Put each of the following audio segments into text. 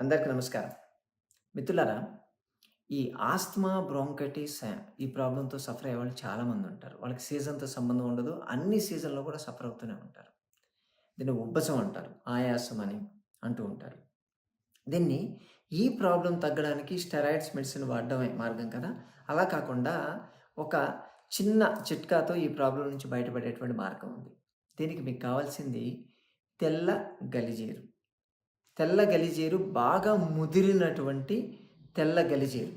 అందరికీ నమస్కారం. మిత్రులారా, ఈ ఆస్తమా, బ్రాంకైటిస్ ఈ ప్రాబ్లంతో సఫర్ అయ్యేవాళ్ళు చాలామంది ఉంటారు. వాళ్ళకి సీజన్‌తో సంబంధం ఉండదు. అన్ని సీజన్‌లో కూడా సఫర్ అవుతూనే ఉంటారు. దీన్ని ఉబ్బసం అంటారు. ఆయాసం అని అంటూ ఉంటారు. దీన్ని ఈ ప్రాబ్లం తగ్గడానికి స్టెరాయిడ్స్ మెడిసిన్ వాడడమే మార్గం కదా! అలా కాకుండా ఒక చిన్న చిట్కాతో ఈ ప్రాబ్లం నుంచి బయటపడేటువంటి మార్గం ఉంది. దీనికి మీకు కావాల్సింది తెల్ల గలిజీరు తెల్ల గలిజేరు బాగా ముదిరినటువంటి తెల్ల గలిజేరు.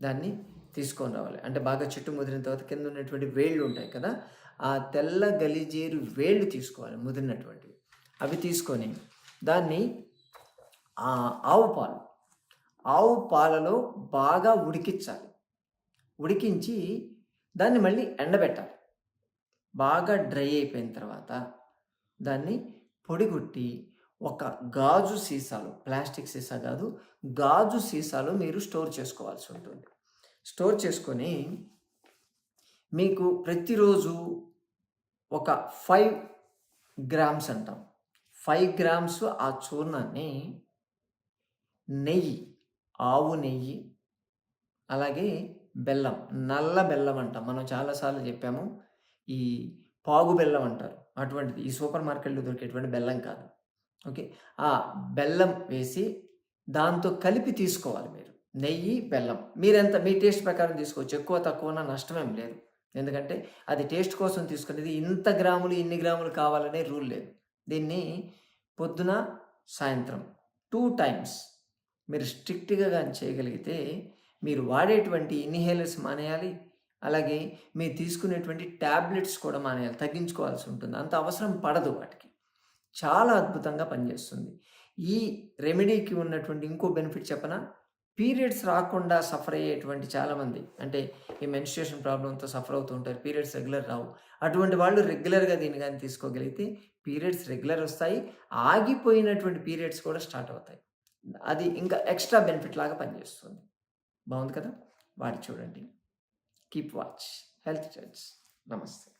దాన్ని తీసుకొని రావాలి. అంటే బాగా చెట్టు ముదిరిన తర్వాత కింద ఉన్నటువంటి వేళ్ళు ఉంటాయి కదా! ఆ తెల్ల గలిజేరు వేళ్ళు తీసుకోవాలి ముదిరినటువంటివి. అవి తీసుకొని దాన్ని ఆవు పాలు, ఆవు పాలలో బాగా ఉడికించాలి ఉడికించి దాన్ని మళ్ళీ ఎండబెట్టాలి. బాగా డ్రై అయిపోయిన తర్వాత దాన్ని పొడిగొట్టి ఒక గాజు సీసాలు ప్లాస్టిక్ సీసా కాదు, గాజు సీసాలో మీరు స్టోర్ చేసుకోవాల్సి ఉంటుంది. స్టోర్ చేసుకొని మీకు ప్రతిరోజు ఒక ఫైవ్ గ్రామ్స్ అంటాం. ఫైవ్ గ్రామ్స్ ఆ చూర్ణాన్ని నెయ్యి, ఆవు నెయ్యి, అలాగే బెల్లం, నల్ల బెల్లం అంటాం. మనం చాలాసార్లు చెప్పాము. ఈ పాగు బెల్లం అంటారు. అటువంటిది ఈ సూపర్ మార్కెట్‌లో దొరికేటువంటి బెల్లం కాదు. ఓకే. ఆ బెల్లం వేసి దాంతో కలిపి తీసుకోవాలి మీరు. నెయ్యి, బెల్లం. మీరెంత మీ టేస్ట్ ప్రకారం తీసుకోవచ్చు. ఎక్కువ తక్కువన నష్టమేం లేదు. ఎందుకంటే అది టేస్ట్ కోసం తీసుకునేది. ఇంత గ్రాములు, ఇన్ని గ్రాములు కావాలనే రూల్ లేదు. దీన్ని పొద్దున, సాయంత్రం టూ టైమ్స్ మీరు స్ట్రిక్ట్‌గా కానీ చేయగలిగితే మీరు వాడేటువంటి ఇన్‌హేలర్స్ మానేయాలి. అలాగే మీరు తీసుకునేటువంటి టాబ్లెట్స్ కూడా మానేయాలి. తగ్గించుకోవాల్సి ఉంటుంది. అంత అవసరం పడదు వాటికి. చాలా అద్భుతంగా పనిచేస్తుంది. ఈ రెమెడీకి ఉన్నటువంటి ఇంకో బెనిఫిట్ చెప్పనా? పీరియడ్స్ రాకుండా సఫర్ అయ్యేటువంటి చాలామంది అంటే ఈ మెన్స్ట్రేషన్ ప్రాబ్లంతో సఫర్ అవుతూ ఉంటారు. పీరియడ్స్ రెగ్యులర్ రావు. అటువంటి వాళ్ళు రెగ్యులర్‌గా దీన్ని కానీ తీసుకోగలిగితే పీరియడ్స్ రెగ్యులర్ వస్తాయి. ఆగిపోయినటువంటి పీరియడ్స్ కూడా స్టార్ట్ అవుతాయి. అది ఇంకా ఎక్స్‌ట్రా బెనిఫిట్ లాగా పనిచేస్తుంది. బాగుంది కదా! వాడి చూడండి. Keep watch. హెల్త్ చర్చ్ నమస్తే.